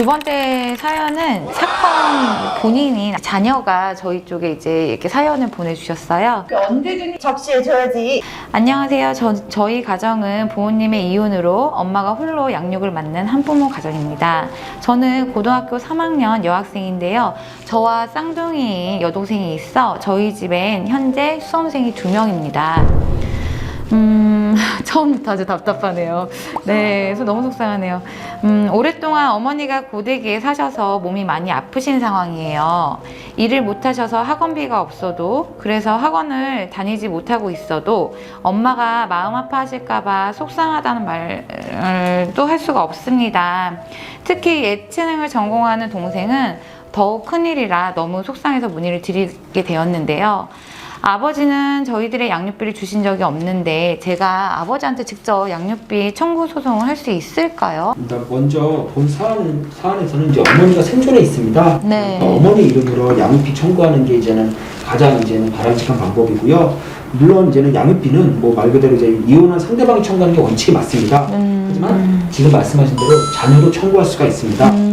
두 번째 사연은 사건 본인이 자녀가 저희 쪽에 이제 이렇게 사연을 보내주셨어요. 언제든지 접시해줘야지. 안녕하세요. 저, 저희 가정은 부모님의 이혼으로 엄마가 홀로 양육을 맡는 한부모 가정입니다. 저는 고등학교 3학년 여학생인데요. 저와 쌍둥이 여동생이 있어 저희 집엔 현재 수험생이 두 명입니다. 음, 처음부터 아주 답답하네요. 네, 그래서 너무 속상하네요. 음, 오랫동안 어머니가 고되게 사셔서 몸이 많이 아프신 상황이에요. 일을 못 하셔서 학원비가 없어도, 그래서 학원을 다니지 못하고 있어도, 엄마가 마음 아파하실까봐 속상하다는 말도 할 수가 없습니다. 특히 예체능을 전공하는 동생은 더욱 큰일이라 너무 속상해서 문의를 드리게 되었는데요. 아버지는 저희들의 양육비를 주신 적이 없는데 제가 아버지한테 직접 양육비 청구 소송을 할 수 있을까요? 일단 먼저 본 사안, 사안에서는 이제 어머니가 생존해 있습니다. 네. 그러니까 어머니 이름으로 양육비 청구하는 게 이제는 가장 이제는 바람직한 방법이고요. 물론 이제는 양육비는 뭐 말 그대로 이제 이혼한 상대방이 청구하는 게 원칙이 맞습니다. 음. 하지만 지금 말씀하신 대로 자녀도 청구할 수가 있습니다. 음.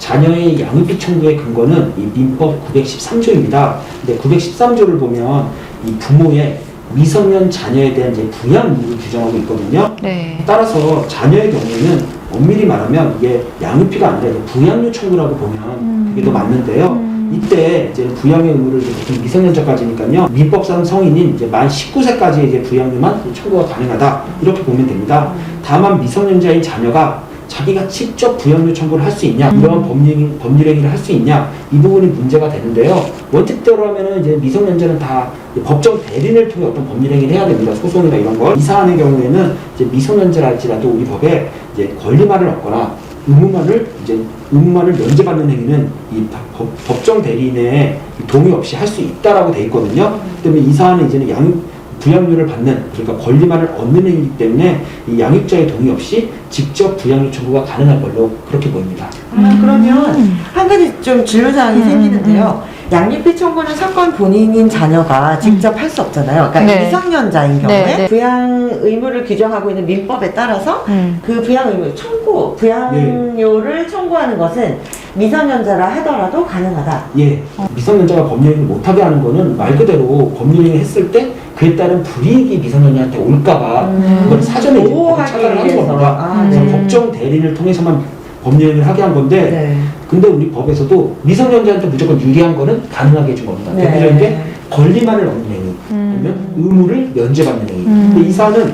자녀의 양육비 청구의 근거는 이 민법 913조입니다. 근데 913조를 보면 이 부모의 미성년 자녀에 대한 이제 부양 의무를 규정하고 있거든요. 네. 따라서 자녀의 경우에는 엄밀히 말하면 이게 양육비가 아니라 부양료 청구라고 보면 그게 더 맞는데요. 이때 이제 부양의 의무를 이제 보통 미성년자까지니까요. 민법상 성인인 이제 만 19세까지 이제 부양료만 청구가 가능하다 이렇게 보면 됩니다. 다만 미성년자인 자녀가 자기가 직접 부양료 청구를 할 수 있냐, 이러한 법률, 법률 행위를 할 수 있냐, 이 부분이 문제가 되는데요. 원칙대로 하면은 이제 미성년자는 다 법정 대리인을 통해 어떤 법률 행위를 해야 됩니다. 소송이나 이런 걸. 이 사안의 경우에는 이제 미성년자랄지라도 우리 법에 이제 권리말을 얻거나 의무만을 이제 의무만을 면제받는 행위는 이 법, 법정 대리인의 동의 없이 할 수 있다라고 돼 있거든요. 때문에 이 사안은 이제는 양 부양료를 받는 그러니까 권리만을 얻는 행위이기 때문에 이 양육자의 동의 없이 직접 부양료 청구가 가능할 걸로 그렇게 보입니다. 아, 그러면 한 가지 좀 질문사항이 음, 생기는데요. 양육비 청구는 사건 본인인 자녀가 직접 할 수 없잖아요. 그러니까 네. 미성년자인 경우에 네, 네. 부양 의무를 규정하고 있는 민법에 따라서 음. 그 부양 의무 청구 부양료를 청구하는 것은 미성년자라 하더라도 가능하다. 예, 미성년자가 법률행위 못하게 하는 거는 말 그대로 법률행위 했을 때 그에 따른 불이익이 미성년자한테 올까봐 음. 그걸 사전에 이제 보호하기 차단을 위해서. 겁니다. 아, 그래서 네. 법정 대리를 통해서만 법률행위를 하게 한 건데 네. 근데 우리 법에서도 미성년자한테 무조건 유리한 거는 가능하게 해준 겁니다. 네. 대표적인 게 권리만을 얻는 행위, 아니면 음. 의무를 면제받는 행위. 음. 근데 이 사안은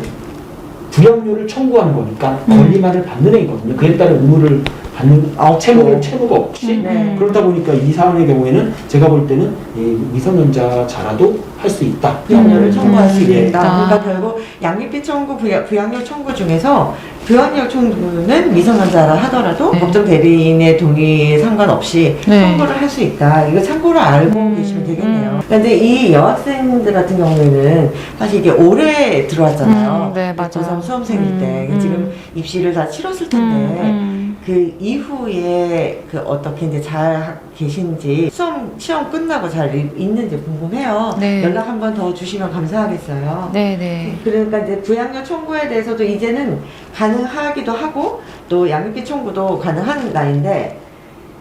부양료를 청구하는 거니까 음. 권리만을 받는 행위거든요. 그에 따른 의무를 받는 없고. 채무를 채무가 없이 네. 그러다 보니까 이 사안의 경우에는 제가 볼 때는 이 미성년자 자라도 할 수 있다. 부양료를 음. 청구할 수 예. 있다. 아. 그러니까 결국 양육비 청구, 부양, 부양료 청구 중에서 부양료 청구는 미성년자라 하더라도 네. 법정 대리인의 동의 상관없이 네. 청구를 할 수 있다. 이거 참고로 알고 음, 계시면 되겠네요. 음. 근데 이 여학생들 같은 경우에는 사실 이게 올해 들어왔잖아요. 음, 네, 맞아요. 고3 수험생일 때 음, 지금 음. 입시를 다 치렀을 텐데 음. 그 이후에 그 어떻게 이제 잘 하- 계신지 시험 시험 끝나고 잘 이- 있는지 궁금해요. 네. 연락 한 번 더 주시면 감사하겠어요. 네, 네. 그러니까 이제 부양료 청구에 대해서도 이제는 가능하기도 하고 또 양육비 청구도 가능한 나이인데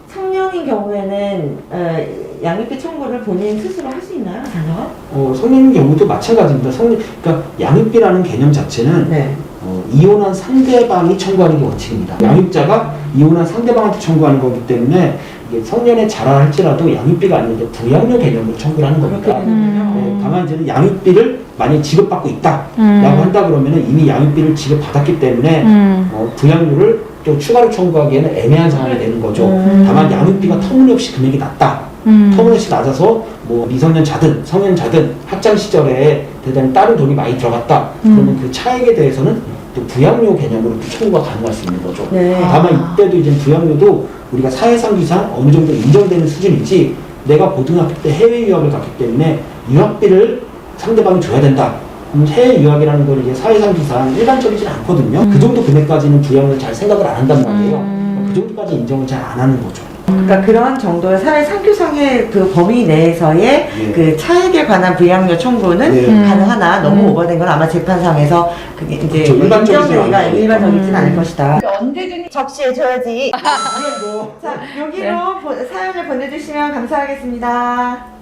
성령인 경우에는 어, 양육비 청구를 본인 스스로 할 수 있나요, 자녀가? 어, 성인 경우도 마찬가지입니다. 성인, 그러니까 양육비라는 개념 자체는 네. 어, 이혼한 상대방이 청구하는 게 원칙입니다. 양육자가 이혼한 상대방한테 청구하는 거기 때문에 성년에 자라할지라도 양육비가 이제 부양료 개념으로 청구를 하는 겁니다. 네, 다만 이제는 양육비를 만약 지급받고 있다라고 음. 한다 그러면은 이미 양육비를 지급받았기 때문에 음. 어, 부양료를 또 추가로 청구하기에는 애매한 상황이 되는 거죠. 음. 다만 양육비가 터무니없이 금액이 낮다. 음. 터무니없이 낮아서 뭐 미성년자든 성년자든 학창 시절에 대단히 다른 돈이 많이 들어갔다. 음. 그러면 그 차액에 대해서는 또 부양료 개념으로 또 청구가 가능할 수 있는 거죠. 네. 다만 이때도 이제 부양료도 우리가 사회상규상 어느 정도 인정되는 수준이지 내가 고등학교 때 해외 유학을 갔기 때문에 유학비를 상대방이 줘야 된다. 해외 유학이라는 건 이제 사회상규상 일반적이진 않거든요. 음. 그 정도 금액까지는 부양을 잘 생각을 안 한단 말이에요. 음. 그 정도까지 인정을 잘 안 하는 거죠. 그러니까 그런 정도의 사회 상규성의 그 범위 내에서의 네. 그 차액에 관한 불이학료 청구는 네. 음. 가능하나 너무 음. 오버된 건 아마 재판상에서 그게 이제 그렇죠. 일반적이지 인정되기가. 일반적이진 음. 않을 것이다. 언제든지 적시해줘야지. 뭐 자, 여기로 보- 사연을 보내주시면 감사하겠습니다.